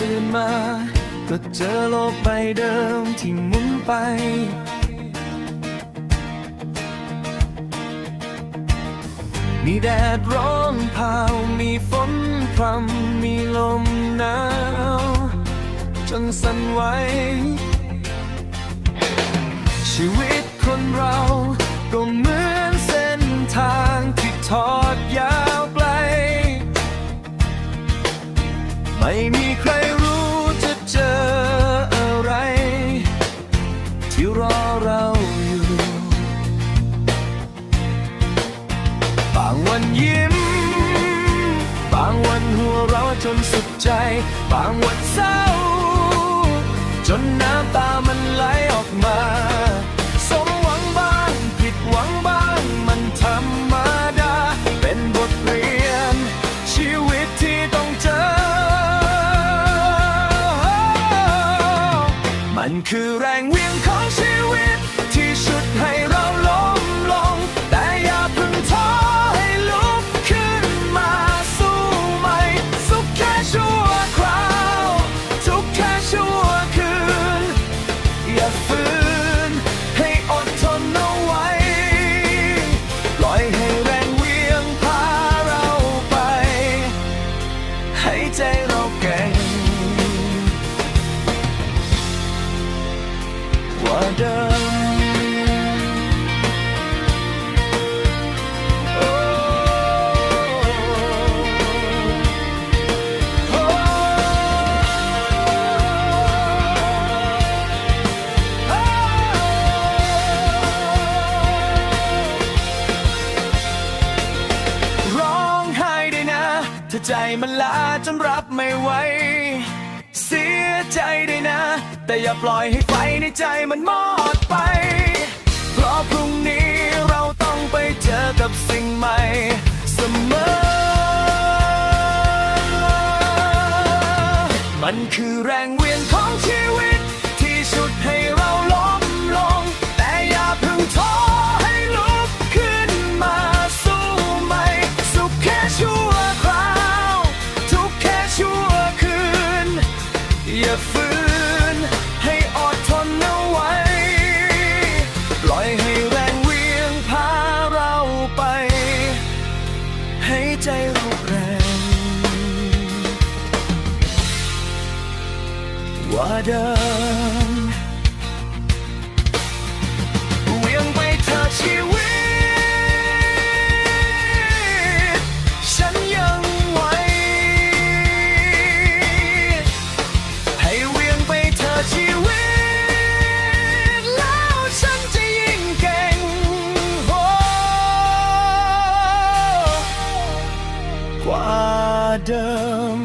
ตื่นมา ก็เจอโลกใบเดิมที่หมุนไป มีแดดร้อนเผามีฝนพรำมีลมหนาวจนสั่นไหวชีวิตคนเรา ไม่มีใครรู้จะเจออะไร ที่รอเราอยู่ บางวันยิ้ม บางวันหัวเราะจนสุดใจ บางวันเศร้า จนน้ำตามันไหลออก มันคือแรงเวียงของชีวิตที่ชุด ถ้าใจมันลาจนรับไม่ไหวเสียใจได้นะ แต่อย่าปล่อยให้ไฟในใจมันมอดไป เพราะพรุ่งนี้เราต้องไปเจอกับสิ่งใหม่เสมอ มันคือแรง ฝืน ให้อดทนเอาไว้ ปล่อยให้แรงเวียงพาเราไป ให้ใจเราแรง ว่าเดิมเวียงไปเธอชีวิ ጓደም